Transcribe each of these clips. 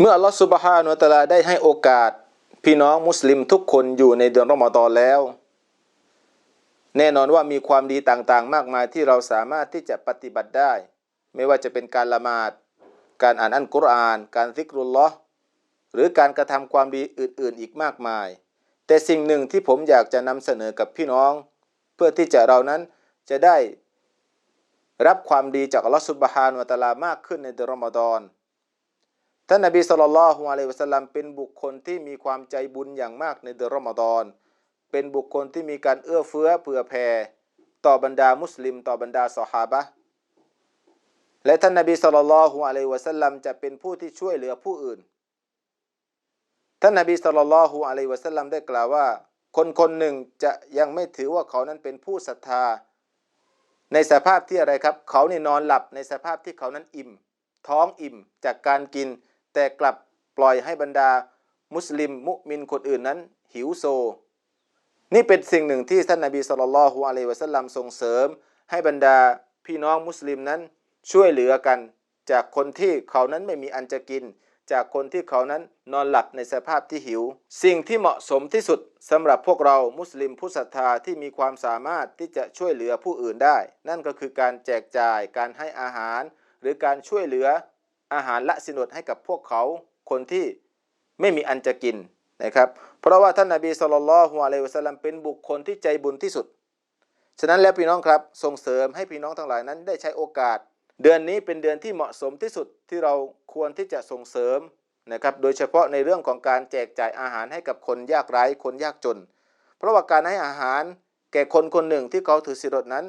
เมื่ออัลลอฮฺสุบฮานุตะลาได้ให้โอกาส พี่น้องมุสลิมทุกคนอยู่ในเดือนรอมฎอนแล้ว แน่นอนว่ามีความดีต่างๆ มากมายที่เราสามารถที่จะปฏิบัติได้ ไม่ว่าจะเป็นการละหมาด การอ่านอัลกุรอาน การซิกรุลลอฮ์หรือการกระทำความดีอื่นๆ อีกมากมาย แต่สิ่งหนึ่งที่ผมอยากจะนำเสนอกับพี่น้อง เพื่อที่จะเรานั้นจะได้รับความดีจากอัลลอฮฺสุบฮานุตะลามากขึ้นในเดือนรอมฎอน ท่านนบีสุลต่านละฮ์อะลัยวะสัลลัมเป็นบุคคลที่มีความใจบุญอย่างมากในเดือนรอมฎอน เป็นบุคคลที่มีการเอื้อเฟื้อเผื่อแผ่ต่อบรรดามุสลิม ต่อบรรดาสหาบะและท่านนบีสุลต่านละฮ์อะลัยวะสัลลัมจะเป็นผู้ที่ช่วยเหลือผู้อื่น ท่านนบีสุลต่านละฮ์อะลัยวะสัลลัมได้กล่าวว่า คนคนหนึ่งจะยังไม่ถือว่าเขานั้นเป็นผู้ศรัทธา ในสภาพที่อะไรครับ เขานี่นอนหลับในสภาพที่เขานั้นอิ่ม ท้องอิ่มจากการกิน แต่กลับปล่อยให้บรรดามุสลิมมุมินคนอื่นนั้น หิวโซ นี่เป็นสิ่งหนึ่งที่ท่านนาบีสุลต่านฮ์อะลัยวะสัลลัมส่งเสริม ให้บรรดาพี่น้องมุสลิมนั้นช่วยเหลือกัน จากคนที่เขานั้นไม่มีอันจะกิน จากคนที่เขานั้นนอนหลับในสภาพที่หิว สิ่งที่เหมาะสมที่สุดสำหรับพวกเรามุสลิมผู้ศรัทธาที่มีความสามารถที่จะช่วยเหลือผู้อื่นได้ นั่นก็คือการแจกจ่ายการให้อาหาร หรือการช่วยเหลือ อาหารละสินอดให้กับพวกเขาคนที่ไม่มีอันจะกินนะครับ เพราะว่าท่านนาบีสุลต่านละฮ์อะลัยวะสัลลัมเป็นบุคคลที่ใจบุญที่สุด ฉะนั้นแล้วพี่น้องครับส่งเสริมให้พี่น้องทั้งหลายนั้นได้ใช้โอกาส เดือนนี้เป็นเดือนที่เหมาะสมที่สุดที่เราควรที่จะส่งเสริมนะครับ โดยเฉพาะในเรื่องของการแจกจ่ายอาหารให้กับคนยากไร้คนยากจน เพราะว่าการให้อาหารแก่คนคนหนึ่งที่เขาถือศีลอดนั้น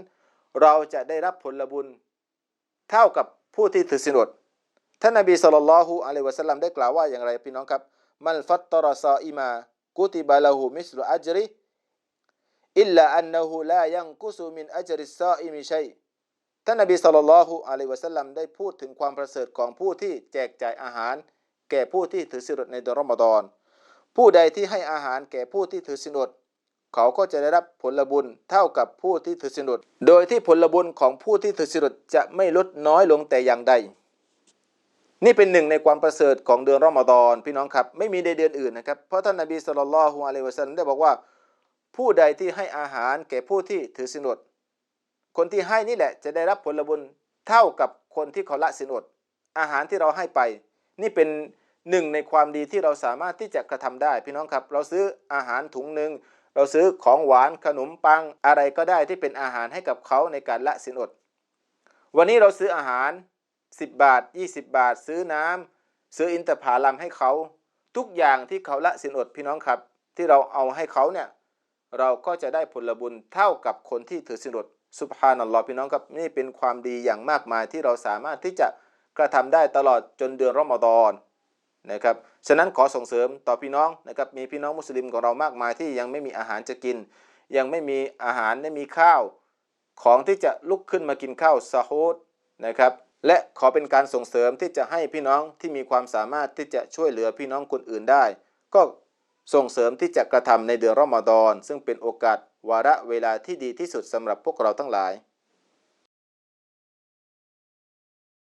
เราจะได้รับผลบุญ เท่ากับผู้ที่ถือศีลอด ท่านนบีสุลต่านละฮุอะลัยวะสัลลัมได้กล่าวว่าอย่างไรพี่น้องครับ มัลฟัตตรซาอิมากุติบะละหูมิสลุอัจริอิลลาอันนะฮูลายังกุซุมินอัจริสซาอิมิชัยท่านนบีสุลต่านละฮุอะลัยวะสัลลัมได้พูดถึงความประเสริฐของผู้ที่แจกจ่ายอาหาร แก่ผู้ที่ถือศีลอดในเดือนรอมฎอน ผู้ใดที่ให้อาหารแก่ผู้ที่ถือศีลอดเขาก็จะได้รับผลบุญเท่ากับผู้ที่ถือศีลอดโดยที่ผลบุญของผู้ที่ถือศีลอดจะไม่ลดน้อยลงแต่อย่างใด นี่เป็นหนึ่งในความประเสริฐของเดือนรอมฎอนพี่น้องครับ ไม่มีในเดือนอื่นนะครับ เพราะท่านนบีสุลต่านละฮ์อะลัยวะสัลลัมได้บอกว่า ผู้ใดที่ให้อาหารแก่ผู้ที่ถือศีลอดคนที่ให้นี่แหละจะได้รับผลบุญเท่ากับคนที่เขาละศีลอดอาหารที่เราให้ไป นี่เป็นหนึ่งในความดีที่เราสามารถที่จะกระทำได้ พี่น้องครับ เราซื้ออาหารถุงหนึ่งเราซื้อของหวานขนมปังอะไรก็ได้ที่เป็นอาหารให้กับเขาในการละศีลอด วันนี้เราซื้ออาหาร 10 บาท 20 บาท ซื้อน้ำซื้ออินทผลัมให้เขาทุกอย่างที่เขาละศีลอดพี่น้องครับ ที่เราเอาให้เขาเนี่ยเราก็จะได้ผลบุญเท่ากับคนที่ถือศีลอดสุบฮานัลลอฮ์พี่น้องครับนี่เป็นความดีอย่างมากมายที่เราสามารถที่จะกระทำได้ตลอดจนเดือนรอมฎอนนะครับฉะนั้นขอส่งเสริมต่อพี่น้องนะครับมีพี่น้องมุสลิมของเรามากมายที่ยังไม่มีอาหารจะกิน ยังไม่มีอาหารไม่มีข้าว ของที่จะลุกขึ้นมากินข้าวซาฮูดนะครับ และขอเป็นการส่งเสริมที่จะให้พี่น้องที่มีความสามารถที่จะช่วยเหลือพี่น้องคนอื่นได้ ก็ส่งเสริมที่จะกระทำในเดือนรอมฎอนซึ่งเป็นโอกาสวาระเวลาที่ดีที่สุดสำหรับพวกเราทั้งหลาย